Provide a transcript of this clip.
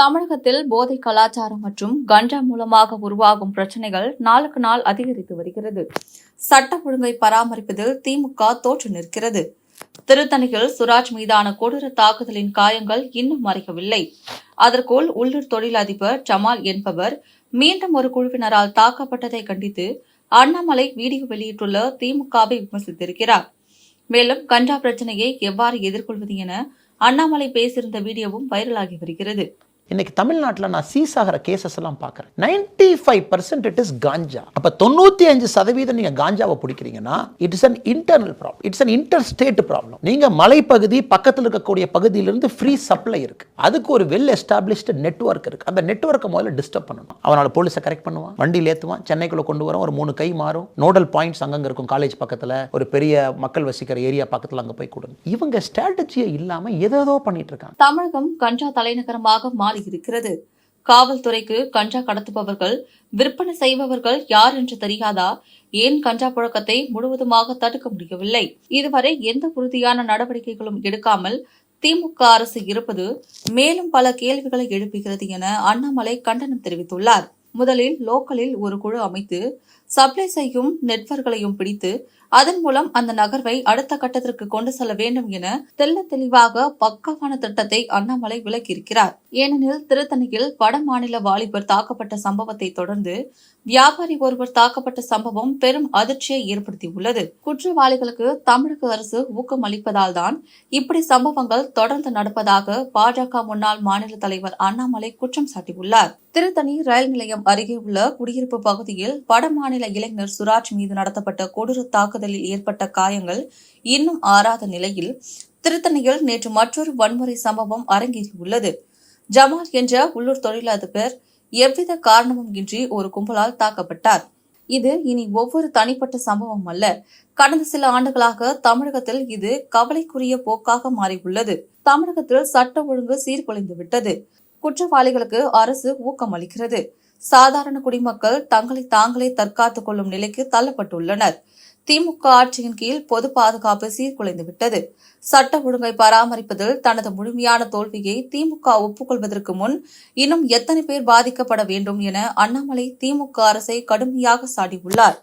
தமிழகத்தில் போதை கலாச்சாரம் மற்றும் கஞ்சா மூலமாக உருவாகும் பிரச்சனைகள் நாளுக்கு நாள் அதிகரித்து வருகிறது. சட்ட ஒழுங்கை பராமரிப்பதில் திமுக தோற்று நிற்கிறது. திருத்தணியில் சுராஜ் மீதான கொடூர தாக்குதலின் காயங்கள் இன்னும் மறைக்கவில்லை அதற்குள் உள்ளூர் தொழிலதிபர் ஜமால் என்பவர் மீண்டும் ஒரு குழுவினரால் தாக்கப்பட்டதை கண்டித்து அண்ணாமலை வீடியோ வெளியிட்டுள்ள திமுகவை விமர்சித்திருக்கிறார். மேலும் கஞ்சா பிரச்சனையை எவ்வாறு எதிர்கொள்வது என அண்ணாமலை பேசியிருந்த வீடியோவும் வைரலாகி வருகிறது. இன்னைக்கு தமிழ்நாட்டில் நான் சீஸ் ஆகிற கேசஸ் எல்லாம் பார்க்குறேன். Ninety five percent it is ganja அப்போ தொண்ணூற்றி அஞ்சு சதவீதம் நீங்கள் காஞ்சாவை பிடிக்கிறீங்கன்னா it is an internal problem it's an interstate problem நீங்கள் மலைப்பகுதி பக்கத்தில் இருக்கக்கூடிய பகுதியிலிருந்து ஃப்ரீ சப்ளை இருக்குது அதுக்கு ஒரு வெல் எஸ்டாப்ளிஷ்டு நெட்வொர்க் இருக்குது அந்த நெட்வொர்க்கை முதல்ல டிஸ்டர்ப் பண்ணணும். அவனால் போலீஸை கரெக்ட் பண்ணுவான். வண்டியில் ஏற்றுவான் சென்னைக்குள்ளே கொண்டு வரும் ஒரு மூணு கை மாறும். நோடல் பாயிண்ட்ஸ் அங்கங்கே இருக்கும். காலேஜ் பக்கத்தில் ஒரு பெரிய மக்கள் வசிக்கிற ஏரியா பக்கத்தில் அங்கே போய் கொடுங்க. இவங்க ஸ்ட்ராட்டஜியை இல்லாமல் ஏதோ பண்ணிட்டு இருக்காங்க. தமிழகம் கஞ்சா தலைநகரமாக மாறியிருக்கிறது காவல்துறைக்கு கஞ்சா கடத்துபவர்கள் விற்பனை செய்பவர்கள் யார் என்று தெரியாதா? ஏன் கஞ்சா புழக்கத்தை முழுவதுமாக தடுக்க முடியவில்லை? இதுவரை எந்த உறுதியான நடவடிக்கைகளும் எடுக்காமல் திமுக அரசு இருப்பது மேலும் பல கேள்விகளை எழுப்புகிறது என அண்ணாமலை கண்டனம் தெரிவித்துள்ளார். முதலில் லோக்கலில் ஒரு குழு அமைத்து சப்ளை செய்யும் நெட்வொர்க்களையும் பிடித்து அதன் மூலம் அந்த நகர்வை அடுத்த கட்டத்திற்கு கொண்டு செல்ல வேண்டும் என தெல்ல தெளிவாக பக்காவான திட்டத்தை அண்ணாமலை விளக்கியிருக்கிறார். ஏனெனில் திருத்தணியில் வட மாநில வாலிபர் தாக்கப்பட்ட சம்பவத்தை தொடர்ந்து வியாபாரி ஒருவர் தாக்கப்பட்ட சம்பவம் பெரும் அதிர்ச்சியை ஏற்படுத்தியுள்ளது. குற்றவாளிகளுக்கு தமிழக அரசு ஊக்கம் அளிப்பதால் தான் இப்படி சம்பவங்கள் தொடர்ந்து நடப்பதாக பாஜக முன்னாள் மாநில தலைவர் அண்ணாமலை குற்றம் சாட்டியுள்ளார். திருத்தணி ரயில் நிலையம் அருகே உள்ள குடியிருப்பு பகுதியில் வடமாநில இளைஞர் சுராஜ் மீது நடத்தப்பட்ட கொடூர தாக்குதலில் ஏற்பட்ட காயங்கள் இன்னும் ஆறாத நிலையில் திருத்தணியில் நேற்று மற்றொரு வன்முறை சம்பவம் அரங்கேறியுள்ளது. ஜமால் என்ற உள்ளூர் தொழிலதிபர் எவ்வித காரணமும் இன்றி ஒரு கும்பலால் தாக்கப்பட்டார். இது இனி ஒவ்வொரு தனிப்பட்ட சம்பவம் அல்ல. கடந்த சில ஆண்டுகளாக தமிழகத்தில் இது கவலைக்குரிய போக்காக மாறியுள்ளது. தமிழகத்தில் சட்ட ஒழுங்கு சீர்குலைந்து விட்டது குற்றவாளிகளுக்கு அரசு ஊக்கம் அளிக்கிறது சாதாரண குடிமக்கள் தங்களை தாங்களே தற்காத்துக் கொள்ளும் நிலைக்கு தள்ளப்பட்டுள்ளனர். திமுக ஆட்சியின் கீழ் பொது பாதுகாப்பு சீர்குலைந்து விட்டது. சட்ட ஒழுங்கை பராமரிப்பதில் தனது முழுமையான தோல்வியை திமுக ஒப்புக்கொள்வதற்கு முன் இன்னும் எத்தனை பேர் பாதிக்கப்பட வேண்டும் என அண்ணாமலை திமுக அரசை கடுமையாக சாடியுள்ளார்.